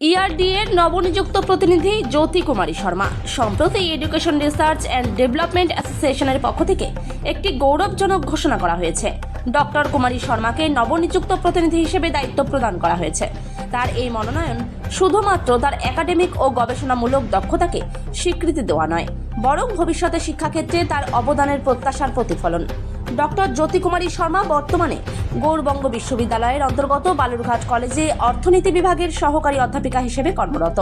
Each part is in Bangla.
ইআরডি এর নবনিযুক্ত প্রতিনিধি জ্যোতি কুমারী শর্মা। সম্প্রতি এডুকেশন রিসার্চ অ্যান্ড ডেভেলপমেন্ট অ্যাসোসিয়েশনের পক্ষ থেকে একটি গৌরবজনক ঘোষণা করা হয়েছে। ডক্টর কুমারী শর্মাকে নবনিযুক্ত প্রতিনিধি হিসেবে দায়িত্ব প্রদান করা হয়েছে। তার এই মনোনয়ন শুধুমাত্র তার একাডেমিক ও গবেষণামূলক দক্ষতাকে স্বীকৃতি দেওয়া নয়, বরং ভবিষ্যতে শিক্ষাক্ষেত্রে তার অবদানের প্রত্যাশার প্রতিফলন। ডক্টর জ্যোতি কুমারী শর্মা বর্তমানে গৌরবঙ্গ বিশ্ববিদ্যালয়ের অন্তর্গত বালুরঘাট কলেজে অর্থনীতি বিভাগের সহকারী অধ্যাপিকা হিসেবে কর্মরত।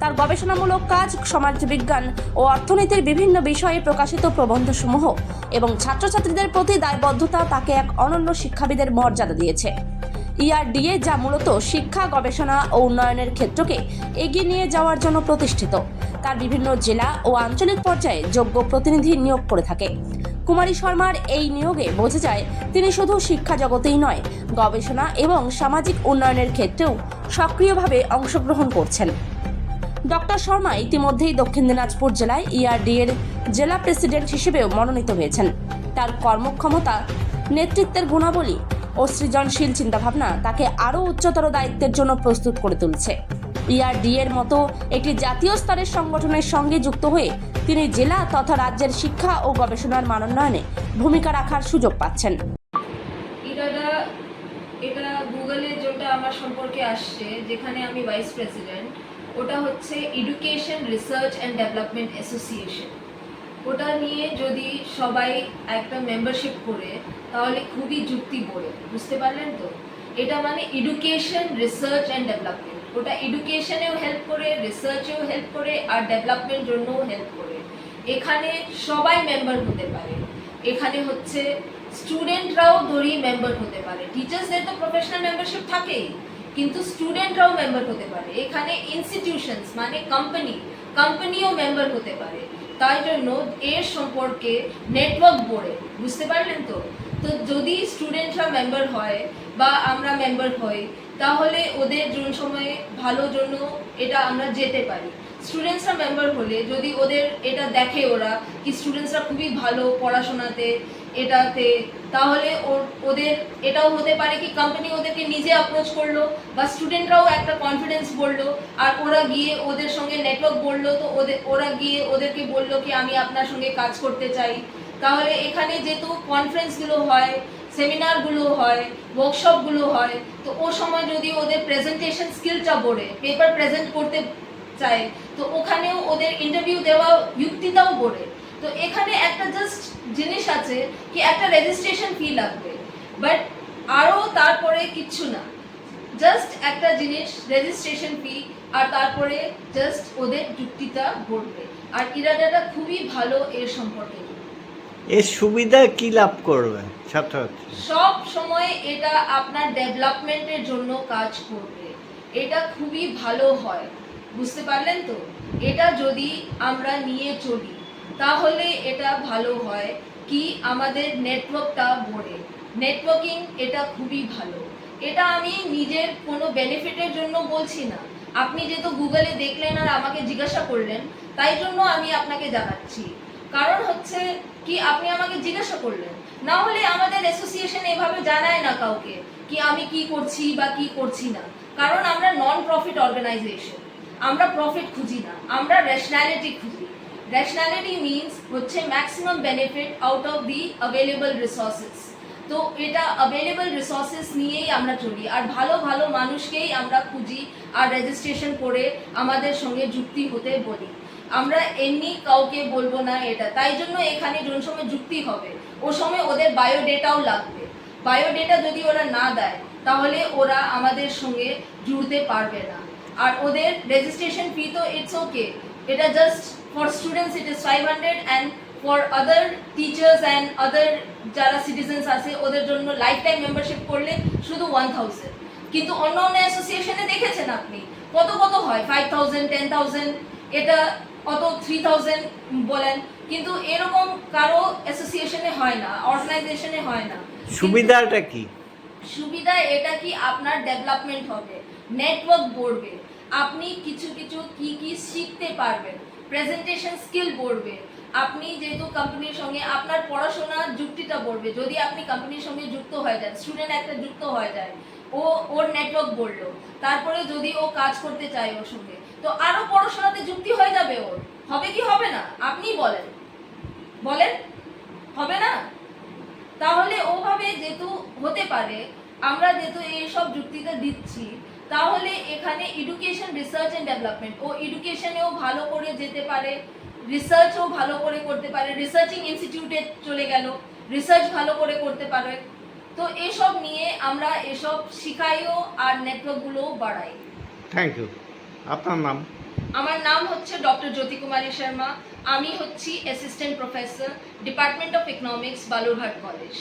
তার গবেষণামূলক কাজ সমাজবিজ্ঞান ও অর্থনীতির বিভিন্ন বিষয়ে প্রকাশিত প্রবন্ধসমূহ এবং ছাত্রছাত্রীদের প্রতি দায়বদ্ধতা তাকে এক অনন্য শিক্ষাবিদের মর্যাদা দিয়েছে। ইআরডিএ যা মূলত শিক্ষা, গবেষণা ও উন্নয়নের ক্ষেত্রকে এগিয়ে নিয়ে যাওয়ার জন্য প্রতিষ্ঠিত। তার বিভিন্ন জেলা ও আঞ্চলিক পর্যায়ে যোগ্য প্রতিনিধি নিয়োগ করে থাকে। কুমারী শর্মার এই নিয়োগে বোঝা যায়, তিনি শুধু শিক্ষা জগতেই নয়, গবেষণা এবং সামাজিক উন্নয়নের ক্ষেত্রেও সক্রিয়ভাবে অংশগ্রহণ করছেন। ডক্টর শর্মা ইতিমধ্যেই দক্ষিণ দিনাজপুর জেলায় ইআরডি এর জেলা প্রেসিডেন্ট হিসেবেও মনোনীত হয়েছেন। তার কর্মক্ষমতা, নেতৃত্বের গুণাবলী ও সৃজনশীল চিন্তাভাবনা তাকে আরও উচ্চতর দায়িত্বের জন্য প্রস্তুত করে তুলছে। ইআরডি এর মতো একটি জাতীয় স্তরের সংগঠনের সঙ্গে যুক্ত হয়ে তিনি জেলা তথা রাজ্যের শিক্ষা ও গবেষণার মানোন্নয়নে ভূমিকা রাখার সুযোগ পাচ্ছেন। এটাটা এটা গুগলে যেটা আমার সম্পর্কে আসছে, যেখানে আমি ভাইস প্রেসিডেন্ট ওটা হচ্ছে education research and development association ওটা নিয়ে যদি সবাই একটা মেম্বারশিপ করে, তাহলে খুবই যুক্তি পড়ে বুঝতে পারলেন তো? এটা মানে এডুকেশন রিসার্চ অ্যান্ড ডেভেলপমেন্ট ওটা এডুকেশনেও হেল্প করে রিসার্চেও হেল্প করে, আর ডেভেলপমেন্ট জন্যও হেল্প করে। এখানে সবাই মেম্বার হতে পারে। এখানে হচ্ছে স্টুডেন্টরাও ধরি মেম্বার হতে পারে। টিচার্সদের তো প্রফেশনাল মেম্বারশিপ থাকেই, কিন্তু স্টুডেন্টরাও মেম্বার হতে পারে। এখানে ইনস্টিটিউশনস মানে কোম্পানি কোম্পানিও মেম্বার হতে পারে। তাই জন্য এর সম্পর্কে নেটওয়ার্ক বোর্ডে বুঝতে পারলেন তো? তো যদি স্টুডেন্টরা মেম্বার হয় বা আমরা মেম্বার হই, তাহলে ওদের জন্য সময়ে ভালো জন্য এটা আমরা যেতে পারি। স্টুডেন্টসরা মেম্বার হলে যদি ওদের এটা দেখে ওরা কি স্টুডেন্টসরা খুবই ভালো পড়াশোনাতে, এটাতে, তাহলে ওদের, এটাও হতে পারে কি কোম্পানি ওদেরকে নিজে অ্যাপ্রোচ করল বা স্টুডেন্টরাও একটা কনফিডেন্স বলল, আর ওরা গিয়ে ওদের সঙ্গে নেটওয়ার্ক বলল, তো ওদের ওরা গিয়ে ওদেরকে বলল কি আমি আপনার সঙ্গে কাজ করতে চাই। তাহলে এখানে যেহেতু কনফারেন্সগুলো হয় সেমিনারগুলো হয় ওয়ার্কশপগুলো হয়, তো ও সময় যদি ওদের প্রেজেন্টেশন স্কিলটা বড়ে পেপার প্রেজেন্ট করতে চায়, তো ওখানেও ওদের ইন্টারভিউ দেওয়া যুক্তিটাও বড়ে। তো এখানে একটা জাস্ট জিনিস আছে কি, একটা রেজিস্ট্রেশন ফি লাগবে বাট আরও তারপরে কিচ্ছু না। জাস্ট একটা জিনিস রেজিস্ট্রেশন ফি আর তারপরে জাস্ট ওদের যুক্তিটা ঘটবে আর ইরাদাটা খুবই ভালো এর সম্পর্কে। এর সুবিধা কি লাভ করবে ছাত্রছাত্রী? সব সময় এটা আপনার ডেভেলপমেন্টের জন্য কাজ করবে। এটা খুবই ভালো হয়। বুঝতে পারলেন তো? এটা যদি আমরা নিয়ে চলি, তাহলে এটা ভালো হয় কি আমাদের নেটওয়ার্কটা বড়ে নেটওয়ার্কিং এটা খুবই ভালো। এটা আমি নিজের কোনো বেনিফিটের জন্য বলছি না। আপনি যেহেতু গুগলে দেখলেন আর আমাকে জিজ্ঞাসা করলেন, তাই জন্য আমি আপনাকে জানাচ্ছি। কারণ হচ্ছে কি আপনি আমাকে জিজ্ঞাসা করলেন। না হলে আমাদের অ্যাসোসিয়েশন এভাবে জানায় না কাউকে কি আমি কি করছি বা কি করছি না। কারণ আমরা নন প্রফিট অর্গানাইজেশন আমরা প্রফিট খুঁজি না। আমরা রেশনালিটি খুঁজি। রেশনালিটি মিনস হচ্ছে maximum benefit out of the available resources তো এটা অ্যাভেলেবল রিসোর্সেস নিয়েই আমরা চলি। আর ভালো ভালো মানুষকেই আমরা খুঁজি আর রেজিস্ট্রেশন করে আমাদের সঙ্গে যুক্তি হতে বলি। আমরা এমনি কাউকে বলব না এটা। তাই জন্য এখানে যোন সময় যুক্তি হবে। ও সময় ওদের বায়োডেটাও লাগবে। বায়োডেটা যদি ওরা না দেয়, তাহলে ওরা আমাদের সঙ্গে জুড়তে পারবে না। আর ওদের রেজিস্ট্রেশন ফি তো ইটস ওকে এটা just for students it is five hundred and for other teachers and other যারা সিটিজেন্স আছে, ওদের জন্য লাইফ টাইম মেম্বারশিপ করলে শুধু ওয়ান থাউজেন্ড কিন্তু অন্য অন্য অ্যাসোসিয়েশনে দেখেছেন আপনি? কত কত হয়? ফাইভ থাউজেন্ড টেন থাউজেন্ড এটা অত থ্রি থাউজেন্ড বলেন কিন্তু এরকম কারও অ্যাসোসিয়েশনে হয় না অর্গানাইজেশনে হয় না। সুবিধাটা কি? সুবিধা এটা কি আপনার ডেভেলপমেন্ট হবে নেটওয়ার্ক বাড়বে আপনি কিছু কিছু কি কি শিখতে পারবেন প্রেজেন্টেশন স্কিল বাড়বে আপনি যেহেতু কোম্পানির সঙ্গে আপনার পড়াশোনার যুক্তিটা বাড়বে যদি আপনি কোম্পানির সঙ্গে যুক্ত হয়ে যান স্টুডেন্ট একটা যুক্ত হয়ে যায় ও ওর নেটওয়ার্ক বলল। তারপরে যদি ও কাজ করতে চায় ওর সঙ্গে, তো আরও পড়াশোনাতে যুক্তি হয়ে যাবে ওর। হবে কি হবে না? আপনিই বলেন। বলেন? হবে না? তাহলে ওভাবে যেহেতু হতে পারে, আমরা যেহেতু এইসব যুক্তিটা দিচ্ছি, তাহলে এখানে এডুকেশন রিসার্চ এন্ড ডেভেলপমেন্ট ও এডুকেশনেও ভালো করে যেতে পারে রিসার্চও ভালো করে করতে পারে রিসার্চিং ইনস্টিটিউটে চলে গেল রিসার্চ ভালো করে করতে পারে। তো এসব নিয়ে আমরা এসব শিখাইও আর নেটওয়ার্কগুলোও বাড়াই। থ্যাংক ইউ আপনার নাম? আমার নাম হচ্ছে ডক্টর জ্যোতি কুমারী শর্মা। আমি হচ্ছি assistant professor department of economics Balurghat college